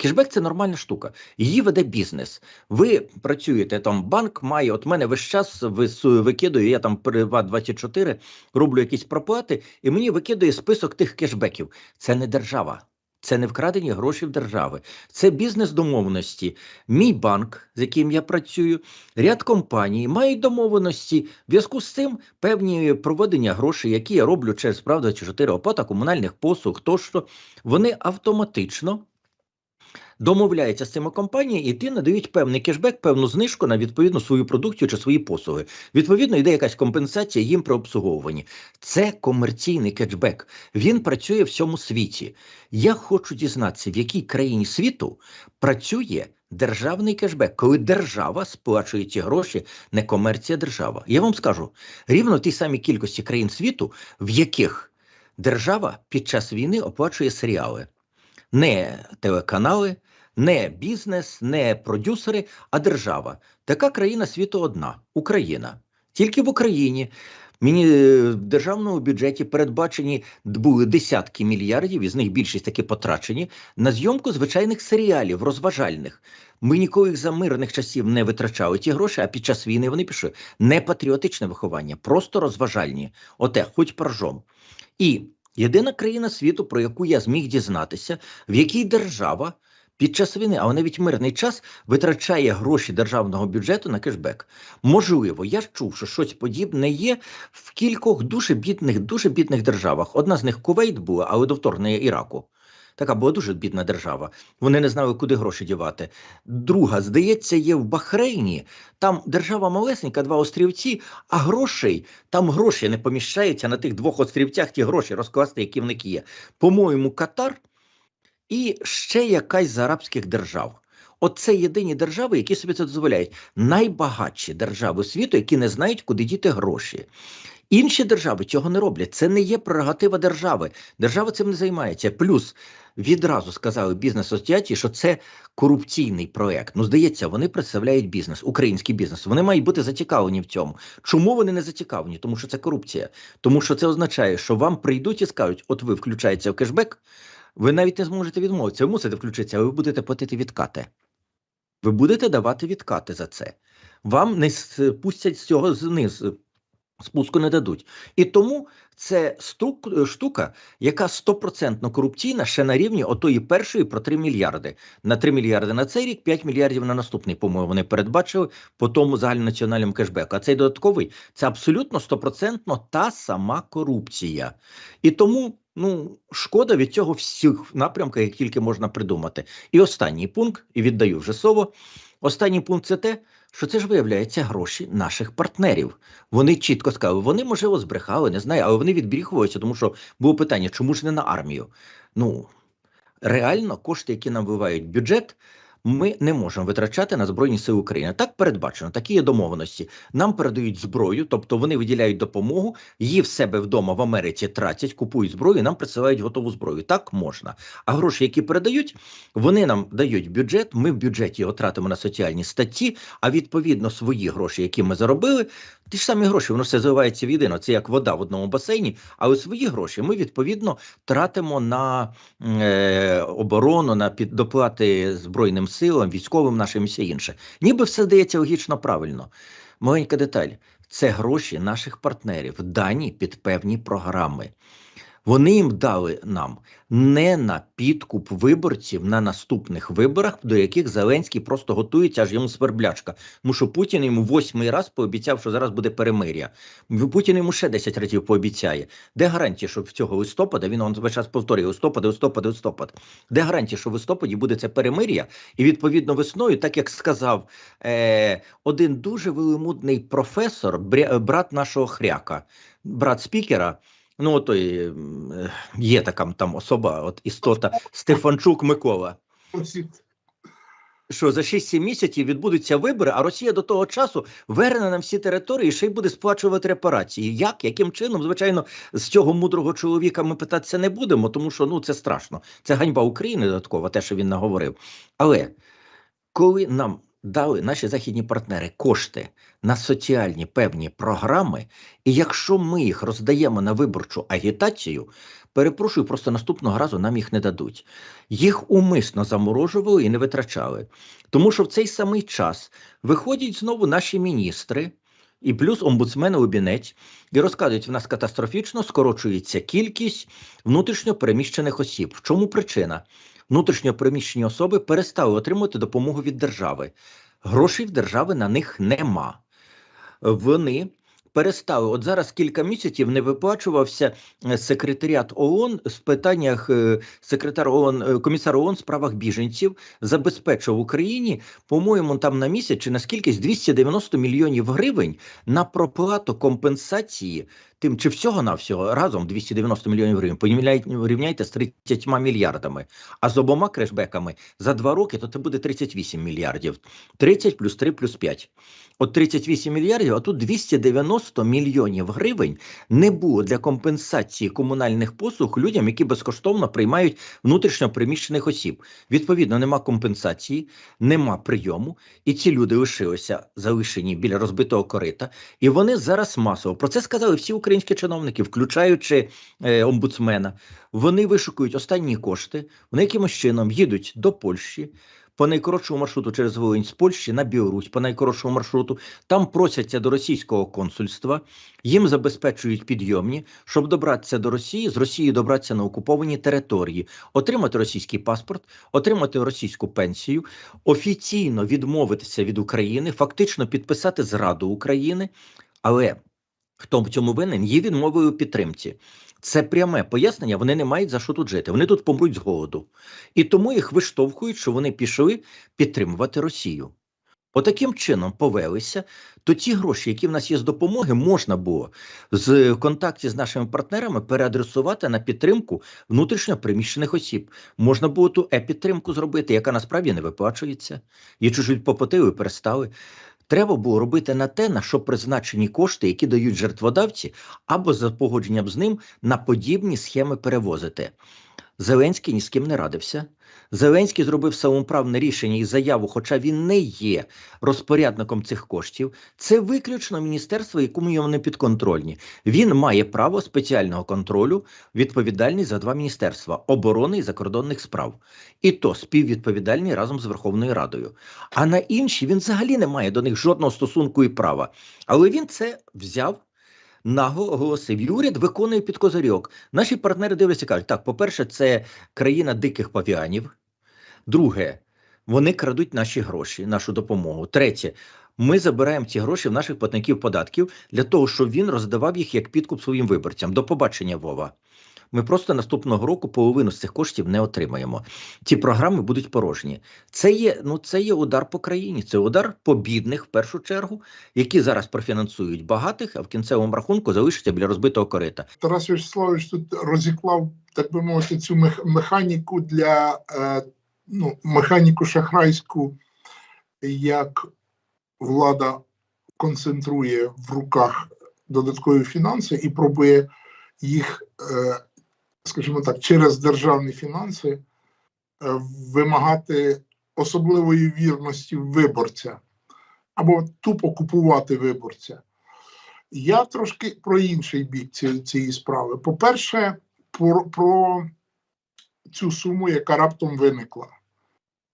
Кешбек це нормальна штука. Її веде бізнес. Ви працюєте там, банк має. От мене весь час викидує, я там приват 24 роблю якісь проплати, і мені викидує список тих кешбеків. Це не держава. Це не вкрадені гроші в держави, це бізнес домовленості. Мій банк, з яким я працюю, ряд компаній мають домовленості. В зв'язку з цим певні проведення грошей, які я роблю через правда 4 оплата комунальних послуг, тощо вони автоматично домовляються з цими компаніями, і ті надають певний кешбек, певну знижку на відповідну свою продукцію чи свої послуги. Відповідно, йде якась компенсація їм при обслуговуванні. Це комерційний кешбек. Він працює в всьому світі. Я хочу дізнатися, в якій країні світу працює державний кешбек, коли держава сплачує ці гроші, не комерція держава. Я вам скажу рівно в тій самій кількості країн світу, в яких держава під час війни оплачує серіали, не телеканали, не бізнес, не продюсери, а держава. Така країна світу одна Україна. Тільки в Україні Мені е, в державному бюджеті передбачені були десятки мільярдів, із них більшість таки потрачені на зйомку звичайних серіалів розважальних. Ми ніколи за мирних часів не витрачали ті гроші, а під час війни вони пішли. Не патріотичне виховання, просто розважальні. Оте, хоч поржом. І єдина країна світу, про яку я зміг дізнатися, в якій держава під час війни, а навіть мирний час витрачає гроші державного бюджету на кешбек. Можливо, я чув, що щось подібне є в кількох дуже бідних, дуже бідних державах. Одна з них Кувейт була, але до вторгнення Іраку. Така була дуже бідна держава. Вони не знали, куди гроші дівати. Друга, здається, є в Бахрейні. Там держава малесенька, два острівці, а грошей там гроші не поміщаються на тих двох острівцях. Ті гроші розкласти, які в них є. По-моєму, Катар і ще якась з арабських держав. Оце єдині держави, які собі це дозволяють. Найбагатші держави світу, які не знають, куди діти гроші. Інші держави цього не роблять. Це не є прерогатива держави. Держава цим не займається. Плюс відразу сказали бізнес-асоціації, що це корупційний проект. Ну, здається, вони представляють бізнес, український бізнес. Вони мають бути зацікавлені в цьому. Чому вони не зацікавлені? Тому що це корупція. Тому що це означає, що вам прийдуть і скажуть: от ви включаєтеся в кешбек. Ви навіть не зможете відмовитися, ви мусите включитися, але ви будете платити відкати. Ви будете давати відкати за це. Вам не спустять з цього знизу, спуску не дадуть. І тому це струк, штука, яка стопроцентно корупційна ще на рівні отої першої про 3 мільярди. На 3 мільярди на цей рік, 5 мільярдів на наступний, по-моєму, вони передбачили по тому загальнонаціональному кешбеку. А цей додатковий це абсолютно стопроцентно та сама корупція. І тому. Ну, шкода від цього всіх напрямках, як тільки можна придумати. І останній пункт, і віддаю вже слово. Останній пункт це те, що це ж виявляється гроші наших партнерів. Вони чітко сказали, вони, можливо, збрехали, не знаю, але вони відбріхуються, тому що було питання, чому ж не на армію? Ну, реально, кошти, які нам вливають бюджет, ми не можемо витрачати на Збройні Сили України. Так передбачено, такі є домовленості. Нам передають зброю, тобто вони виділяють допомогу, її в себе вдома в Америці тратять, купують зброю, нам присилають готову зброю. Так можна. А гроші, які передають, вони нам дають бюджет. Ми в бюджеті його тратимо на соціальні статті, а відповідно свої гроші, які ми заробили, ті ж самі гроші, воно все зливається в єдино. Це як вода в одному басейні. Але свої гроші ми відповідно тратимо на е, оборону, на під доплати збройним силам, військовим нашим і все інше. Ніби все здається логічно правильно. Маленька деталь це гроші наших партнерів, дані під певні програми. Вони їм дали нам не на підкуп виборців на наступних виборах, до яких Зеленський просто готується, аж йому сверблячка. Тому що Путін йому восьмий раз пообіцяв, що зараз буде перемир'я. Путін йому ще 10 разів пообіцяє. Де гарантія, що в цього листопада він он весь час повторює листопад, листопад, листопад. Де гарантія, що в листопаді буде це перемир'я, і відповідно весною, так як сказав е, один дуже велимудний професор, брат нашого хряка, брат спікера. Ну, той е, є така там особа, от істота Стефанчук Микола. Що за 6-7 місяців відбудуться вибори, а Росія до того часу верне нам всі території і ще й буде сплачувати репарації. Як? Яким чином? Звичайно, з цього мудрого чоловіка ми питатися не будемо, тому що ну це страшно. Це ганьба України додаткова, те, що він наговорив. Але коли нам дали наші західні партнери кошти на соціальні певні програми, і якщо ми їх роздаємо на виборчу агітацію, Перепрошую, просто наступного разу нам їх не дадуть. Їх умисно заморожували і не витрачали. Тому що в цей самий час виходять знову наші міністри. І плюс омбудсмени Лубінець і розказують, в нас катастрофічно скорочується кількість внутрішньо переміщених осіб. В чому причина? Внутрішньо переміщені особи перестали отримувати допомогу від держави. Грошей в держави на них нема. Вони перестали. От зараз кілька місяців не виплачувався е, секретаріат ООН з питаннях е, секретар ООН, е, комісар ООН в справах біженців забезпечив Україні, по-моєму, там на місяць чи на скількись 290 мільйонів гривень на проплату компенсації. Тим чи всього навсього разом 290 мільйонів гривень порівняйте- з 30 мільярдами. А з обома крешбеками за два роки то це буде 38 мільярдів. 30 плюс 3 плюс 5. От 38 мільярдів, а тут 290 мільйонів гривень не було для компенсації комунальних послуг людям, які безкоштовно приймають внутрішньо приміщених осіб. Відповідно, нема компенсації, нема прийому, і ці люди лишилися залишені біля розбитого корита. І вони зараз масово про це сказали всі українські чиновники, включаючи е, омбудсмена. Вони вишукують останні кошти, вони якимось чином їдуть до Польщі. По найкоротшому маршруту через Волинь з Польщі на Білорусь, по найкоротшому маршруту, там просяться до російського консульства, їм забезпечують підйомні, щоб добратися до Росії, з Росії добратися на окуповані території, отримати російський паспорт, отримати російську пенсію, офіційно відмовитися від України, фактично підписати зраду України. Але хто в цьому винен, є відмовою у підтримці. Це пряме пояснення. Вони не мають за що тут жити. Вони тут помруть з голоду. І тому їх виштовхують, що вони пішли підтримувати Росію. Отаким чином повелися, то ті гроші, які в нас є з допомоги, можна було з в контакті з нашими партнерами переадресувати на підтримку внутрішньо приміщених осіб. Можна було ту е-підтримку зробити, яка насправді не виплачується. Її чужуть попотили перестали. Треба було робити на те, на що призначені кошти, які дають жертводавці, або за погодженням з ним на подібні схеми перевозити. Зеленський ні з ким не радився. Зеленський зробив самоправне рішення і заяву, хоча він не є розпорядником цих коштів. Це виключно міністерство, якому йому не підконтрольні. Він має право спеціального контролю, відповідальний за два міністерства оборони і закордонних справ, і то співвідповідальний разом з Верховною Радою. А на інші він взагалі не має до них жодного стосунку і права. Але він це взяв. Наго оголосив, і уряд виконує під козирьок. Наші партнери дивляться кажуть: так, по-перше, це країна диких павіанів. Друге, вони крадуть наші гроші, нашу допомогу. Третє, ми забираємо ці гроші в наших платників податків для того, щоб він роздавав їх як підкуп своїм виборцям. До побачення, Вова. Ми просто наступного року половину з цих коштів не отримаємо. Ці програми будуть порожні. Це є, ну, це є удар по країні. Це удар по бідних в першу чергу, які зараз профінансують багатих, а в кінцевому рахунку залишаться біля розбитого корита. Тарас Вячеславович тут розіклав, так би мовити, цю механіку для е, ну, механіку шахрайську, як влада концентрує в руках додаткові фінанси і пробує їх, е, скажімо так, через державні фінанси е, вимагати особливої вірності виборця або тупо купувати виборця. Я трошки про інший бік цієї, справи. По-перше, про, про цю суму, яка раптом виникла.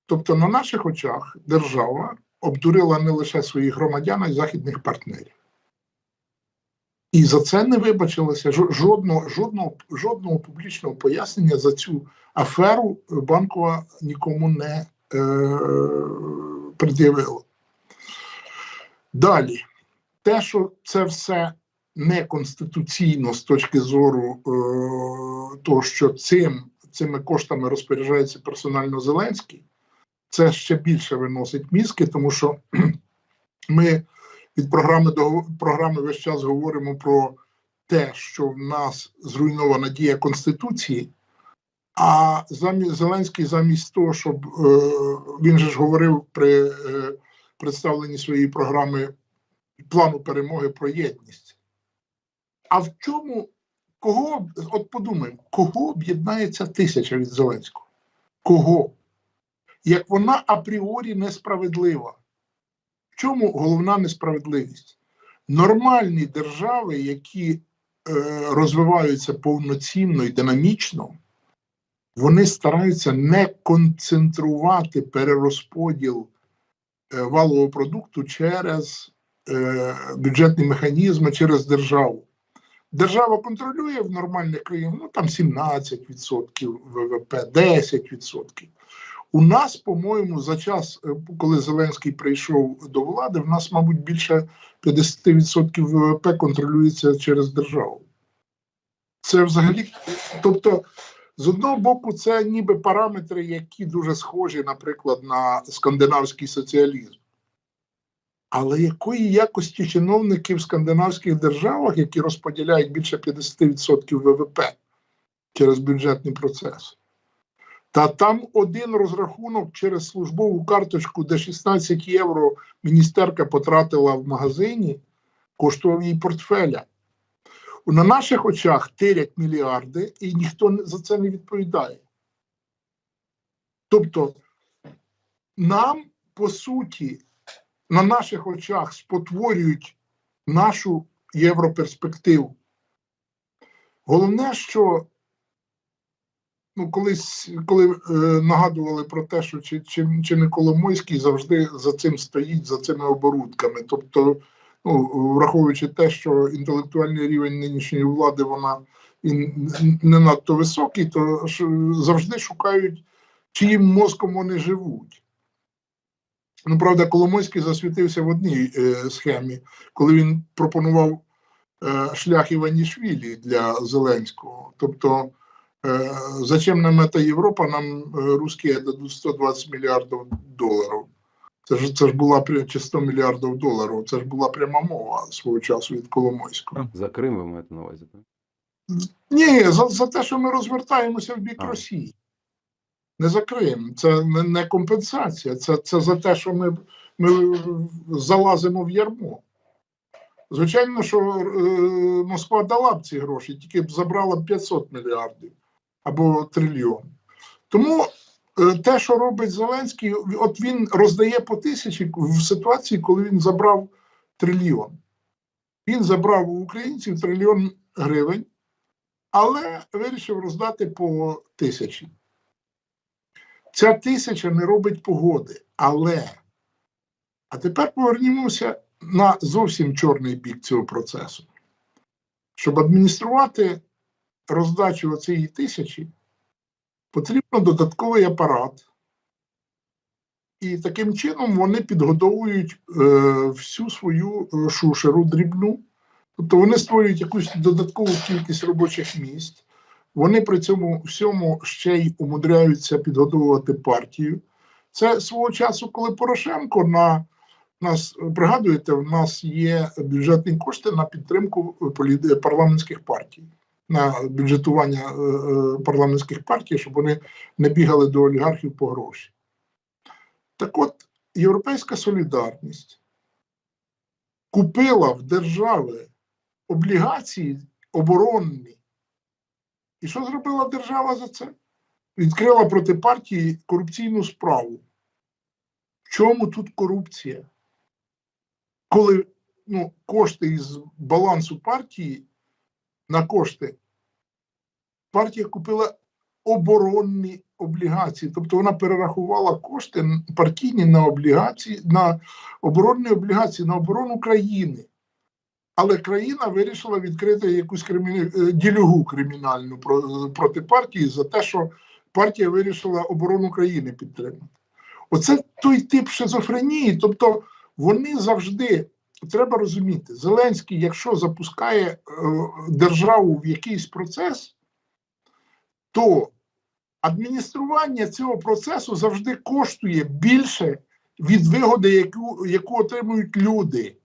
Тобто, на наших очах держава обдурила не лише своїх громадян, а й західних партнерів. І за це не вибачилося жодного, жодного, жодного публічного пояснення за цю аферу банкова нікому не е, пред'явила. Далі те, що це все неконституційно з точки зору е, того, що цим, цими коштами розпоряджається персонально Зеленський, це ще більше виносить мізки, тому що ми від програми до програми весь час говоримо про те, що в нас зруйнована дія Конституції. А замість Зеленський, замість того, щоб е, він же ж говорив при е, представленні своєї програми плану перемоги про єдність. А в чому, кого, от подумаємо, кого об'єднається тисяча від Зеленського? Кого? Як вона апріорі несправедлива. В чому головна несправедливість? Нормальні держави, які е, розвиваються повноцінно і динамічно, вони стараються не концентрувати перерозподіл е, валового продукту через е, бюджетні механізми, через державу. Держава контролює в нормальних країнах ну там 17% ВВП, 10%. У нас, по-моєму, за час, е, коли Зеленський прийшов до влади, в нас, мабуть, більше 50% ВВП контролюється через державу. Це взагалі, тобто, з одного боку, це ніби параметри, які дуже схожі, наприклад, на скандинавський соціалізм. Але якої якості чиновники в скандинавських державах, які розподіляють більше 50% ВВП через бюджетний процес? Та там один розрахунок через службову карточку, де 16 євро міністерка потратила в магазині, коштував їй портфеля. На наших очах тирять мільярди, і ніхто за це не відповідає. Тобто, нам, по суті, на наших очах спотворюють нашу європерспективу. Головне, що ну, колись, коли е, нагадували про те, що чи, чи, чи не Коломойський завжди за цим стоїть, за цими оборудками. Тобто, ну, враховуючи те, що інтелектуальний рівень нинішньої влади вона і не надто високий, то завжди шукають, чиїм мозком вони живуть. Ну, правда, Коломойський засвітився в одній е, схемі, коли він пропонував е, шлях Іванішвілі для Зеленського. Тобто, зачем нам эта Європа, нам е, русські дадуть 120 мільярдів доларів. Це ж, це ж була чи 100 мільярдів доларів, це ж була пряма мова свого часу від Коломойського. За Крим ви маєте на увазі, так? Ні, за, за те, що ми розвертаємося в бік А. Росії. Не за Крим. Це не, не компенсація. Це, це за те, що ми, ми залазимо в ярмо. Звичайно, що е, Москва дала б ці гроші, тільки б забрала б 500 мільярдів або трильйон. Тому е, те, що робить Зеленський, от він роздає по тисячі в ситуації, коли він забрав трильйон. Він забрав у українців трильйон гривень але вирішив роздати по тисячі. Ця тисяча не робить погоди, але. А тепер повернімося на зовсім чорний бік цього процесу. Щоб адмініструвати роздачу цієї тисячі, потрібно додатковий апарат. І таким чином вони підгодовують е, всю свою е, шушеру дрібну. Тобто вони створюють якусь додаткову кількість робочих місць. Вони при цьому всьому ще й умудряються підготовувати партію. Це свого часу, коли Порошенко на нас пригадуєте, в нас є бюджетні кошти на підтримку парламентських партій, на бюджетування е, е, парламентських партій, щоб вони не бігали до олігархів по гроші. Так от, Європейська солідарність купила в держави облігації оборонні. І що зробила держава за це? Відкрила проти партії корупційну справу. В чому тут корупція? Коли ну, кошти із балансу партії на кошти партія купила оборонні облігації, тобто вона перерахувала кошти партійні на облігації, на оборонні облігації, на оборону країни. Але країна вирішила відкрити якусь кримі... е, ділюгу кримінальну проти партії за те, що партія вирішила оборону країни підтримати. Оце той тип шизофренії. Тобто вони завжди треба розуміти, Зеленський, якщо запускає е, державу в якийсь процес, то адміністрування цього процесу завжди коштує більше від вигоди, яку, яку отримують люди.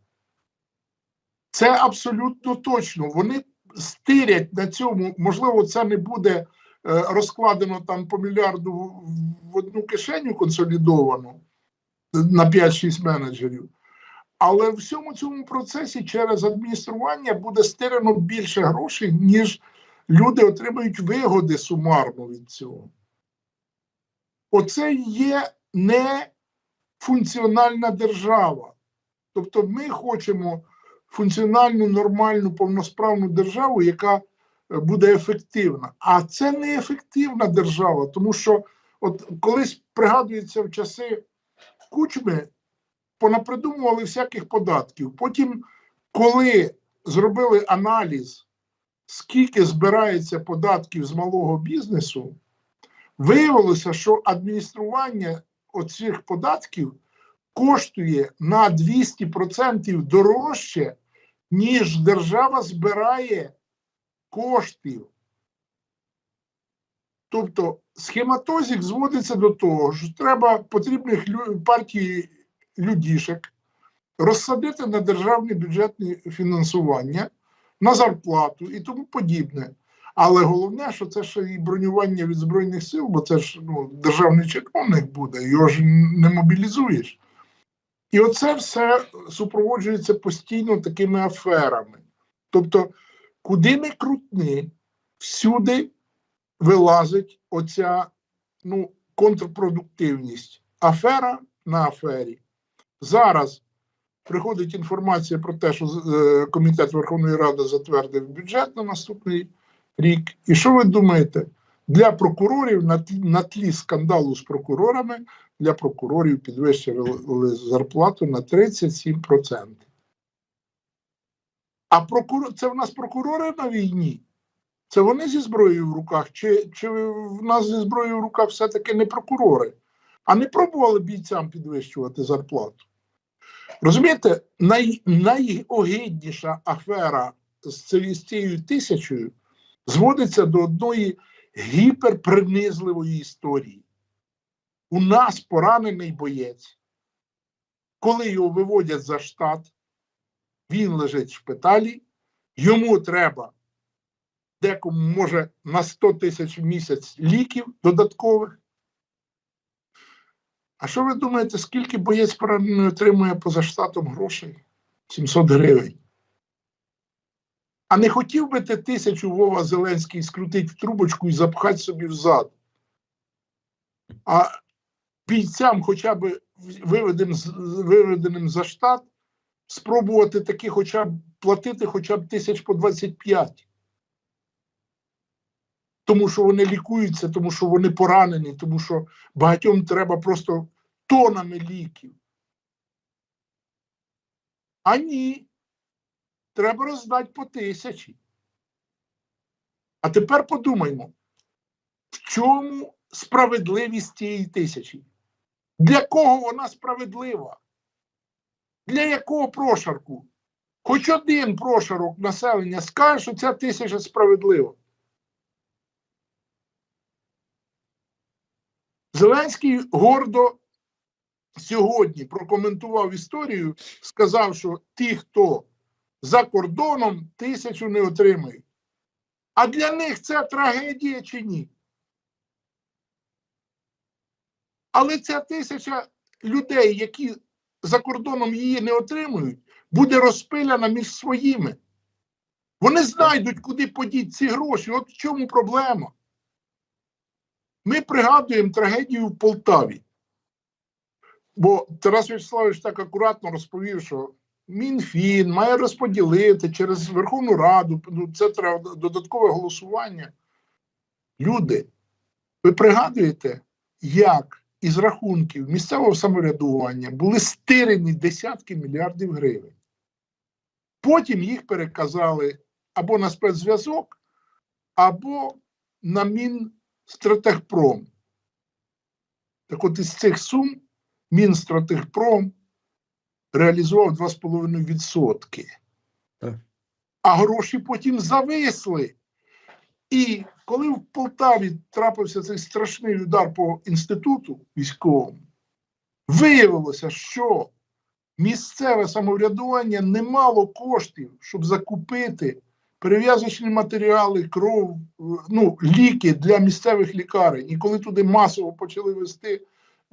Це абсолютно точно. Вони стирять на цьому. Можливо, це не буде е, розкладено там по мільярду в- одну кишеню консолідовано на 5-6 менеджерів. Але в всьому цьому процесі через адміністрування буде стирано більше грошей, ніж люди отримають вигоди сумарно від цього. Оце є не функціональна держава. Тобто ми хочемо функціональну, нормальну, повносправну державу, яка е, буде ефективна. А це не ефективна держава, тому що от колись пригадується в часи кучми, понапридумували всяких податків. Потім, коли зробили аналіз, скільки збирається податків з малого бізнесу, виявилося, що адміністрування оцих податків коштує на 200% дорожче, ніж держава збирає коштів. Тобто схематозик зводиться до того, що треба потрібних партії людішек розсадити на державне бюджетне фінансування, на зарплату і тому подібне. Але головне, що це ще і бронювання від Збройних сил, бо це ж ну, державний чиновник буде, його ж не мобілізуєш. І оце все супроводжується постійно такими аферами. Тобто, куди не крутни, всюди вилазить оця ну, контрпродуктивність. Афера на афері. Зараз приходить інформація про те, що е, Комітет Верховної Ради затвердив бюджет на наступний рік. І що ви думаєте? Для прокурорів на тлі, скандалу з прокурорами для прокурорів підвищили зарплату на 37%. А прокурор, це в нас прокурори на війні? Це вони зі зброєю в руках, чи, чи в нас зі зброєю в руках все-таки не прокурори, а не пробували бійцям підвищувати зарплату? Розумієте, най, найогидніша афера з цією, тисячою зводиться до одної гіперпринизливої історії. У нас поранений боєць, коли його виводять за штат, він лежить в шпиталі, йому треба декому може на 100 тисяч в місяць ліків додаткових. А що ви думаєте, скільки боєць поранений отримує поза штатом грошей? 700 гривень. А не хотів би ти тисячу Вова Зеленський скрутити в трубочку і запхати собі взад? А бійцям, хоча б виведеним, виведеним за штат, спробувати таки хоча б платити хоча б тисяч по 25. Тому що вони лікуються, тому що вони поранені, тому що багатьом треба просто тонами ліків. А ні, треба роздати по тисячі. А тепер подумаймо, в чому справедливість цієї тисячі? Для кого вона справедлива? Для якого прошарку? Хоч один прошарок населення скаже, що ця тисяча справедлива. Зеленський гордо сьогодні прокоментував історію, сказав, що ті, хто за кордоном, тисячу не отримають. А для них це трагедія чи ні? Але ця тисяча людей, які за кордоном її не отримують, буде розпиляна між своїми. Вони знайдуть, куди подіть ці гроші. От в чому проблема. Ми пригадуємо трагедію в Полтаві. Бо Тарас Вячеславович так акуратно розповів, що Мінфін має розподілити через Верховну Раду, ну, це треба додаткове голосування. Люди, ви пригадуєте, як із рахунків місцевого самоврядування були стирені десятки мільярдів гривень. Потім їх переказали або на спецзв'язок, або на Мінстратегпром. Так от із цих сум Мінстратегпром реалізував 2,5%. Так. А гроші потім зависли. І коли в Полтаві трапився цей страшний удар по інституту військовому, виявилося, що місцеве самоврядування не мало коштів, щоб закупити перев'язочні матеріали, кров, ну, ліки для місцевих лікарень. І коли туди масово почали вести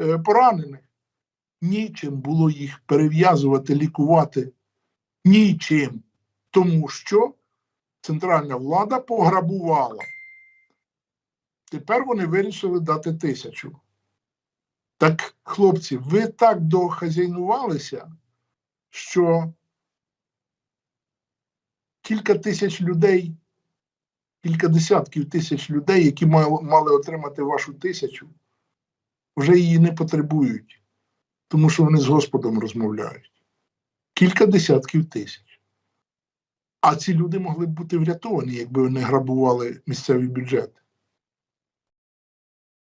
е, поранених, нічим було їх перев'язувати, лікувати. Нічим. Тому що центральна влада пограбувала. Тепер вони вирішили дати тисячу. Так, хлопці, ви так дохазяйнувалися, що кілька тисяч людей, кілька десятків тисяч людей, які мали, отримати вашу тисячу, вже її не потребують, тому що вони з Господом розмовляють. Кілька десятків тисяч. А ці люди могли б бути врятовані, якби вони грабували місцеві бюджети.